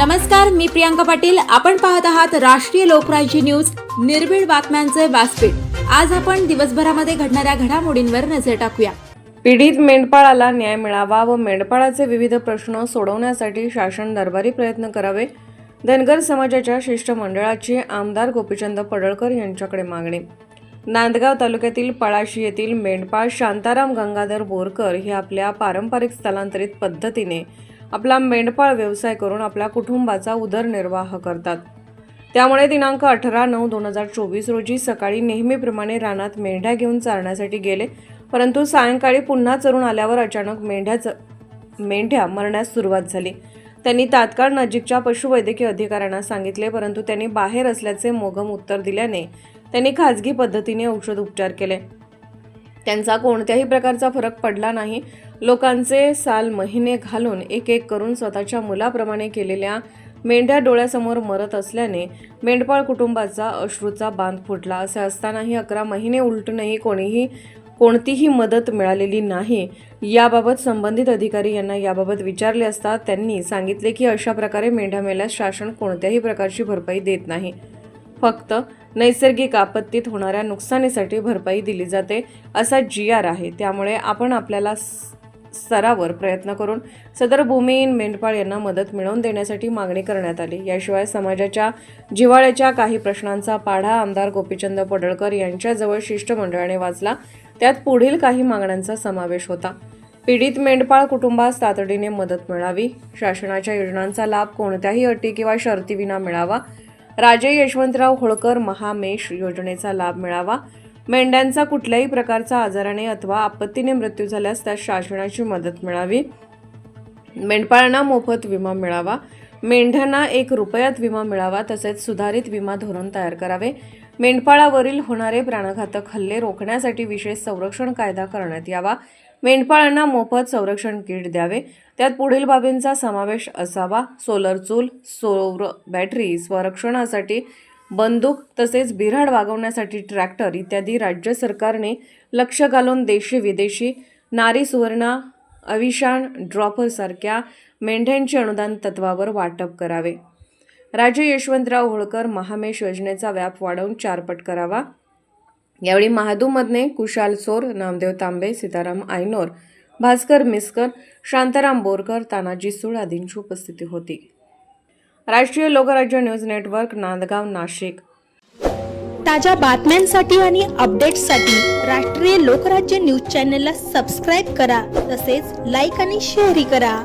नमस्कार मी प्रियांका पाटील. आपण पाहत आहात राष्ट्रीय लोकराज्य न्यूज. निर्भीड बातम्यांचे व्यासपीठ. आज आपण दिवसभरामध्ये घडणाऱ्या घडामोडींवर नजर टाकूया. पीडित मेंढपाळाला न्याय मिळावा व मेंढपाळाचे विविध प्रश्न सोडवण्यासाठी शासन दरबारी प्रयत्न करावे धनगर समाजाच्या शिष्टमंडळाची आमदार गोपीचंद पडळकर यांच्याकडे मागणी. नांदगाव तालुक्यातील पळाशी येथील मेंढपाळ शांताराम गंगाधर बोरकर हे आपल्या पारंपरिक स्थलांतरित पद्धतीने आपला मेंढपाळ व्यवसाय करून आपल्या कुटुंबाचा उदरनिर्वाह करतात. त्यामुळे दिनांक अठरा नऊ दोन हजार चोवीस रोजी सकाळी नेहमीप्रमाणे रानात मेंढ्या घेऊन चारण्यासाठी गेले. परंतु सायंकाळी पुन्हा चरून आल्यावर अचानक मेंढ्याच मेंढ्या मरण्यास सुरुवात झाली. त्यांनी तात्काळ नजीकच्या पशुवैद्यकीय अधिकाऱ्यांना सांगितले परंतु त्यांनी बाहेर असल्याचे मोगम उत्तर दिल्याने त्यांनी खाजगी पद्धतीने औषध उपचार केले. त्यांचा कोणत्याही प्रकारचा फरक पडला नाही. लोकांचे साल महिने घालून एक एक करून स्वतःच्या मुलाप्रमाणे केलेल्या मेंढ्या डोळ्यासमोर मरत असल्याने मेंढपाळ कुटुंबाचा अश्रूचा बांध फुटला. असे असतानाही अकरा महिने उलटूनही कोणीही कोणतीही मदत मिळालेली नाही. याबाबत संबंधित अधिकारी यांना याबाबत विचारले असता त्यांनी सांगितले की अशा प्रकारे मेंढ्या मेल्यास शासन कोणत्याही प्रकारची भरपाई देत नाही. फक्त नैसर्गिक आपत्तीत होणाऱ्या नुकसानीसाठी भरपाई दिली जाते असा जी आर आहे. त्यामुळे आपण आपल्याला स्तरावर प्रयत्न करून सदर भूमिहीन मेंढपाळ यांना मदत मिळवून देण्यासाठी मागणी करण्यात आली. याशिवाय समाजाच्या जिव्हाळ्याच्या काही प्रश्नांचा पाढा आमदार गोपीचंद पडळकर यांच्याजवळ शिष्टमंडळाने वाचला. त्यात पुढील काही मागण्यांचा समावेश होता. पीडित मेंढपाळ कुटुंबास तातडीने मदत मिळावी. शासनाच्या योजनांचा लाभ कोणत्याही अटी किंवा शर्तीविना मिळावा. राजे यशवंतराव होळकर महामेष योजनेचा लाभ मिळावा. मेंढ्यांचा कुठल्याही प्रकारचा आजाराने अथवा आपत्तीने मृत्यू झाल्यास त्यास शासनाची मदत मिळावी. मेंढपाळांना मोफत विमा मिळावा. मेंढ्यांना एक रुपयात विमा मिळावा तसेच सुधारित विमा धोरण तयार करावे. मेंढपाळावरील होणारे प्राणघातक हल्ले रोखण्यासाठी विशेष संरक्षण कायदा करण्यात यावा. मेंढपाळांना मोफत संरक्षण किट द्यावे. त्यात पुढील बाबींचा समावेश असावा. सोलर चूल सौर बॅटरी स्वरक्षणासाठी बंदूक तसेच बिऱ्हाड वागवण्यासाठी ट्रॅक्टर इत्यादी राज्य सरकारने लक्ष घालून देशी विदेशी नारी सुवर्णा अविशान ड्रॉपरसारख्या मेंढ्यांचे अनुदान तत्वावर वाटप करावे. राजे यशवंतराव होळकर महामेश योजनेचा व्याप वाढवून चारपट करावा. यावेळी महादूमधने कुशाल सोर नामदेव तांबे सीताराम आयनोर भास्कर मिस्कर शांताराम बोरकर तानाजी सूळ आदींची उपस्थिती होती. Rashtriya Lokrajya news network Nandgaon Nashik. ताज्या बातम्यांसाठी आणि अपडेट्ससाठी राष्ट्रीय लोकराज्य न्यूज चॅनलला सबस्क्राईब करा तसेच लाईक आणि शेअरही करा.